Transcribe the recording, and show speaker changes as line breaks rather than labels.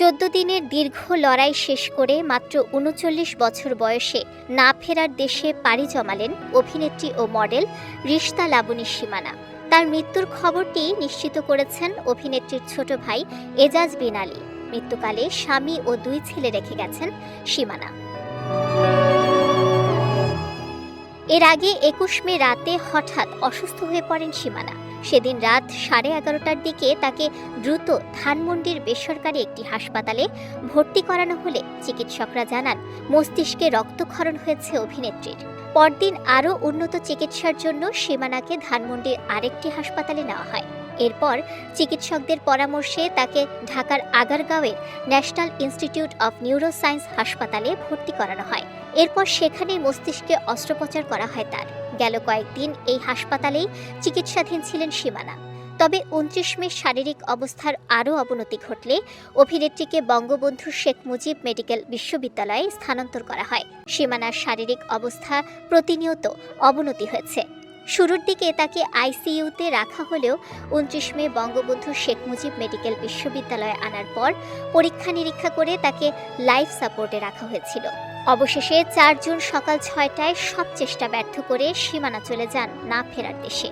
চোদ্দ দিনের দীর্ঘ লড়াই শেষ করে মাত্র উনচল্লিশ বছর বয়সে না ফেরার দেশে পাড়ি জমালেন অভিনেত্রী ও মডেল রিশতা লাবণী সীমানা। তার মৃত্যুর খবরটি নিশ্চিত করেছেন অভিনেত্রীর ছোট ভাই এজাজ বিন আলী। মৃত্যুকালে স্বামী ও দুই ছেলে রেখে গেছেন সীমানা। এর আগে একুশ মে রাতে হঠাৎ অসুস্থ হয়ে পড়েন সীমানা। সেদিন রাত সাড়ে এগারোটার দিকে তাকে দ্রুত ধানমন্ডির বেসরকারি একটি হাসপাতালে ভর্তি করানো হলে চিকিৎসকরা জানান, মস্তিষ্কে রক্তক্ষরণ হয়েছে অভিনেত্রীর। পরদিন আরও উন্নত চিকিৎসার জন্য সীমানাকে ধানমন্ডির আরেকটি হাসপাতালে নেওয়া হয়। এরপর চিকিৎসকদের পরামর্শে তাকে ঢাকার আগারগাঁওয়ের ন্যাশনাল ইনস্টিটিউট অফ নিউরোসায়েন্স হাসপাতালে ভর্তি করানো হয়। এরপর সেখানে মস্তিষ্কে অস্ত্রোপচার করা হয় তার। গেল কয়েকদিন এই হাসপাতালেই চিকিৎসাধীন ছিলেন সীমানা। তবে উনত্রিশ মে শারীরিক অবস্থার আরও অবনতি ঘটলে অভিনেত্রীকে বঙ্গবন্ধু শেখ মুজিব মেডিকেল বিশ্ববিদ্যালয়ে স্থানান্তর করা হয়। সীমানার শারীরিক অবস্থা প্রতিনিয়ত অবনতি হয়েছে। শুরুর দিকে তাকে আইসিইউতে রাখা হলেও উনত্রিশ মে বঙ্গবন্ধু শেখ মুজিব মেডিকেল বিশ্ববিদ্যালয়ে আনার পর পরীক্ষা নিরীক্ষা করে তাকে লাইফ সাপোর্টে রাখা হয়েছিল। অবশেষে চার জুন সকাল ছয়টায় সব চেষ্টা ব্যর্থ করে সীমানা চলে যান না ফেরার দেশে।